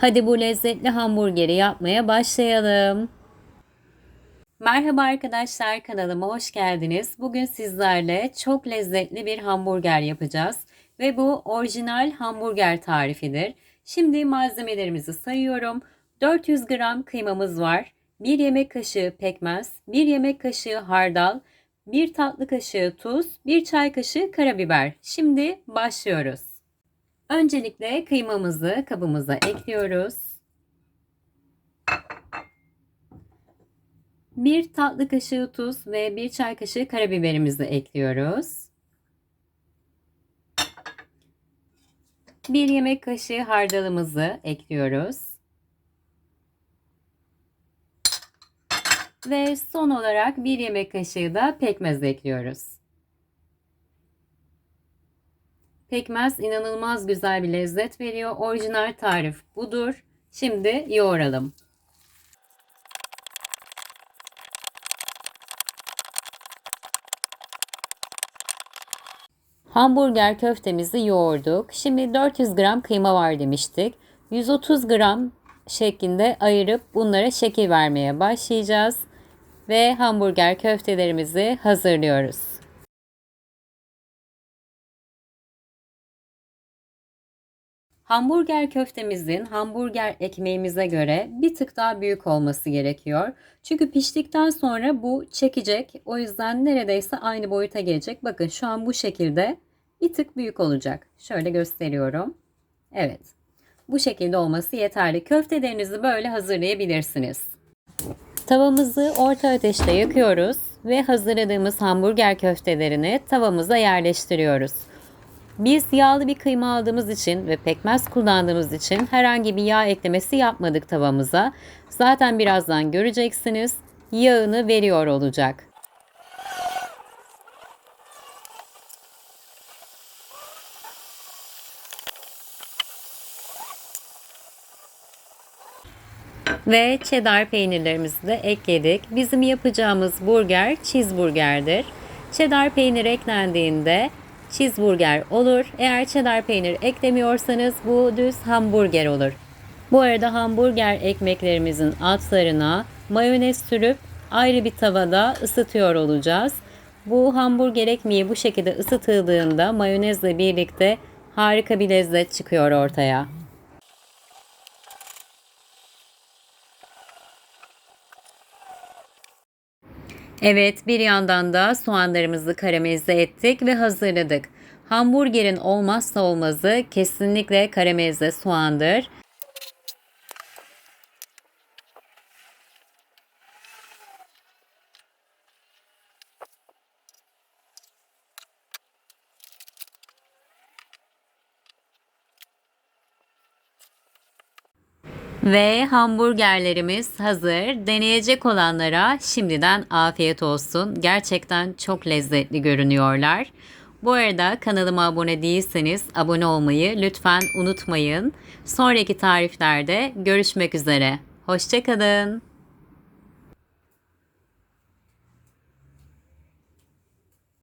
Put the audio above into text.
Hadi bu lezzetli hamburgeri yapmaya başlayalım. Merhaba arkadaşlar kanalıma hoş geldiniz. Bugün sizlerle çok lezzetli bir hamburger yapacağız ve bu orijinal hamburger tarifidir. Şimdi malzemelerimizi sayıyorum. 400 gram kıymamız var. 1 yemek kaşığı pekmez, 1 yemek kaşığı hardal, 1 tatlı kaşığı tuz, 1 çay kaşığı karabiber. Şimdi başlıyoruz. Öncelikle kıymamızı kabımıza ekliyoruz. 1 tatlı kaşığı tuz ve 1 çay kaşığı karabiberimizi ekliyoruz. 1 yemek kaşığı hardalımızı ekliyoruz. Ve son olarak 1 yemek kaşığı da pekmez ekliyoruz. Pekmez inanılmaz güzel bir lezzet veriyor. Orijinal tarif budur. Şimdi yoğuralım. Hamburger köftemizi yoğurduk. Şimdi 400 gram kıyma var demiştik. 130 gram şeklinde ayırıp bunlara şekil vermeye başlayacağız. Ve hamburger köftelerimizi hazırlıyoruz. Hamburger köftemizin hamburger ekmeğimize göre bir tık daha büyük olması gerekiyor. Çünkü piştikten sonra bu çekecek. O yüzden neredeyse aynı boyuta gelecek. Bakın şu an bu şekilde bir tık büyük olacak. Şöyle gösteriyorum. Evet. Bu şekilde olması yeterli. Köftelerinizi böyle hazırlayabilirsiniz. Tavamızı orta ateşte yakıyoruz ve hazırladığımız hamburger köftelerini tavamıza yerleştiriyoruz. Biz yağlı bir kıyma aldığımız için ve pekmez kullandığımız için herhangi bir yağ eklemesi yapmadık tavamıza. Zaten birazdan göreceksiniz. Yağını veriyor olacak. Ve cheddar peynirlerimizi de ekledik. Bizim yapacağımız burger cheeseburgerdir. Cheddar peynir eklendiğinde cheeseburger olur. Eğer cheddar peynir eklemiyorsanız bu düz hamburger olur. Bu arada hamburger ekmeklerimizin altlarına mayonez sürüp ayrı bir tavada ısıtıyor olacağız. Bu hamburger ekmeği bu şekilde ısıtıldığında mayonezle birlikte harika bir lezzet çıkıyor ortaya. Evet, bir yandan da soğanlarımızı karamelize ettik ve hazırladık. Hamburgerin olmazsa olmazı kesinlikle karamelize soğandır. Ve hamburgerlerimiz hazır. Deneyecek olanlara şimdiden afiyet olsun. Gerçekten çok lezzetli görünüyorlar. Bu arada kanalıma abone değilseniz abone olmayı lütfen unutmayın. Sonraki tariflerde görüşmek üzere. Hoşçakalın.